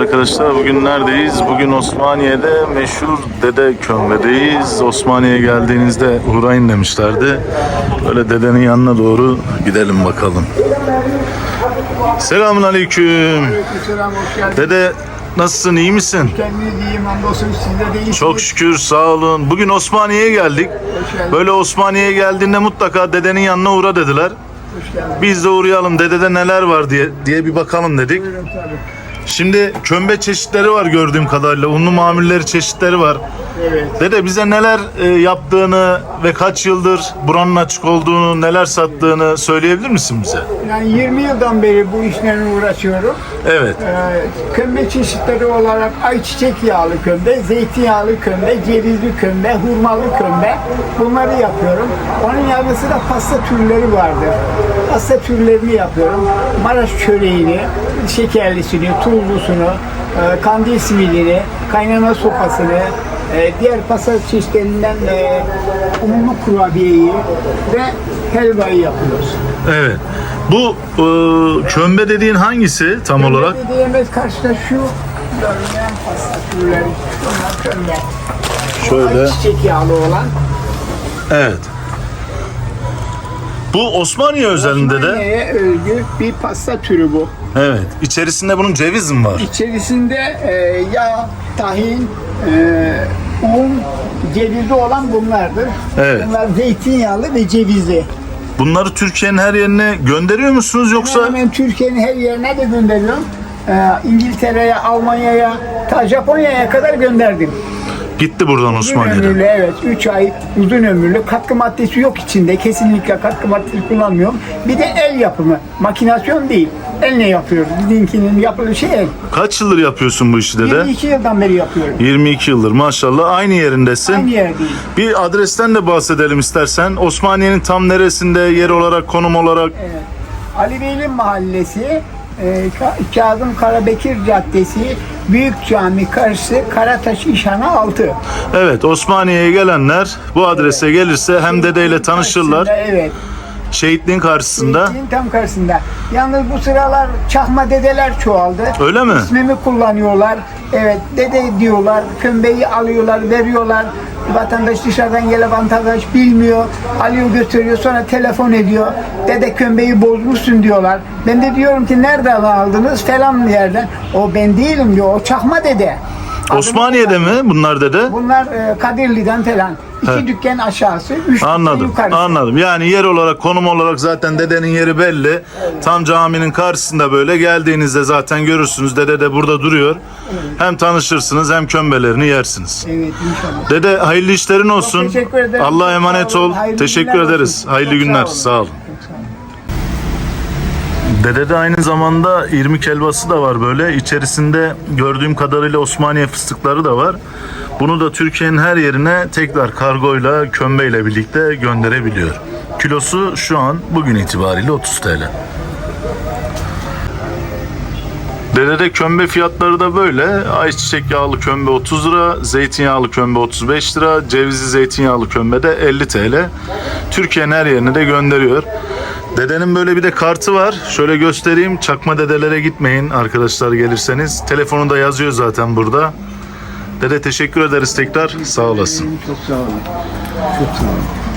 arkadaşlar. Bugün neredeyiz? Bugün Osmaniye'de meşhur Dede Kömbe'deyiz. Osmaniye'ye geldiğinizde uğrayın demişlerdi. Böyle dedenin yanına doğru gidelim bakalım. Selamun aleyküm. Selam hoş. Dede nasılsın? iyi misin? Kendiniz iyiyim hamdolsun siz de değilsiniz. Çok şükür sağ olun. Bugün Osmaniye'ye geldik. Hoş. Böyle Osmaniye'ye geldiğinde mutlaka dedenin yanına uğra dediler. Hoş. Biz de uğrayalım dedede neler var diye diye bir bakalım dedik. Buyurun tabii. Şimdi kömbe çeşitleri var gördüğüm kadarıyla. Unlu mamulleri çeşitleri var. Evet. Dede bize neler e, yaptığını ve kaç yıldır buranın açık olduğunu, neler sattığını söyleyebilir misin bize? Yani 20 yıldan beri bu işlerle uğraşıyorum. Evet. Ee, kömbe çeşitleri olarak ayçiçek yağlı kömbe, zeytinyağlı kömbe, cevizli kömbe, hurmalı kömbe bunları yapıyorum. Onun yanı sıra pasta türleri vardır. Pasta türlerini yapıyorum. Maraş çöreğini, şekerlisini, tuzlusunu, e, kandil simidini, kaynana sopasını, e, diğer pasta çeşitlerinden e, unlu kurabiyeyi ve helvayı yapıyoruz. Evet. Bu e, kömbe dediğin hangisi tam olarak? Dediğimiz karşıda şu görünen pasta türleri. Bunlar kömbe. Şöyle. Çiçek yağlı olan. Evet. Bu Osmaniye özelinde de. Osmaniye'ye özgü bir pasta türü bu. Evet. İçerisinde bunun ceviz mi var? İçerisinde e, yağ, tahin, e, un, cevizli olan bunlardır. Evet. Bunlar zeytinyağlı ve cevizli. Bunları Türkiye'nin her yerine gönderiyor musunuz yoksa? Hemen hemen Türkiye'nin her yerine de gönderiyorum. E, İngiltere'ye, Almanya'ya, ta Japonya'ya kadar gönderdim. Gitti buradan Uzun Osmaniye'den. ömürlü evet 3 ay uzun ömürlü katkı maddesi yok içinde kesinlikle katkı maddesi kullanmıyorum. Bir de el yapımı makinasyon değil elle yapıyoruz. Bizimkinin yapılı şey el. Kaç yıldır yapıyorsun bu işi dede? 22 yıldan beri yapıyorum. 22 yıldır maşallah aynı yerindesin. Aynı yerdeyim. Bir adresten de bahsedelim istersen. Osmaniye'nin tam neresinde yer olarak, konum olarak? Evet. Ali Beyli Mahallesi e, Ka- Kazım Karabekir Caddesi Büyük Cami karşısı Karataş İşhanı 6. Evet, Osmaniye'ye gelenler bu adrese gelirse hem dedeyle tanışırlar. Evet. Şehitliğin karşısında. Şehitliğin tam karşısında. Yalnız bu sıralar çakma dedeler çoğaldı. Öyle mi? İsmimi kullanıyorlar. Evet dede diyorlar. Kömbeyi alıyorlar, veriyorlar. Vatandaş dışarıdan gelen vatandaş bilmiyor. Alıyor götürüyor sonra telefon ediyor. Dede kömbeyi bozmuşsun diyorlar. Ben de diyorum ki nereden aldınız falan yerden. O ben değilim diyor. O çakma dede. Osmaniye'de mi bunlar dede? Bunlar e, Kadirli'den falan. İki He. dükkan aşağısı, üç dükkan Anladım, yukarısı. anladım. Yani yer olarak, konum olarak zaten dedenin yeri belli. Tam caminin karşısında böyle geldiğinizde zaten görürsünüz. Dede de burada duruyor. Hem tanışırsınız hem kömbelerini yersiniz. Evet inşallah. Dede hayırlı işlerin olsun. teşekkür ederim. Allah'a Çok emanet ol. Hayırlı Teşekkür ederiz. olsun. Hayırlı Çok günler. sağ olun. Çok sağ olun. Dede de aynı zamanda irmik helvası da var böyle. İçerisinde gördüğüm kadarıyla Osmaniye fıstıkları da var. Bunu da Türkiye'nin her yerine tekrar kargoyla, kömbeyle birlikte gönderebiliyor. Kilosu şu an bugün itibariyle 30 TL. Dede'de kömbe fiyatları da böyle. Ayçiçek yağlı kömbe 30 lira, zeytinyağlı kömbe 35 lira, cevizli zeytinyağlı kömbe de 50 TL. Türkiye'nin her yerine de gönderiyor. Dedenin böyle bir de kartı var. Şöyle göstereyim. Çakma dedelere gitmeyin arkadaşlar gelirseniz. Telefonu da yazıyor zaten burada. Dede teşekkür ederiz tekrar. Sağ olasın. Çok sağ olun. Çok sağ olun.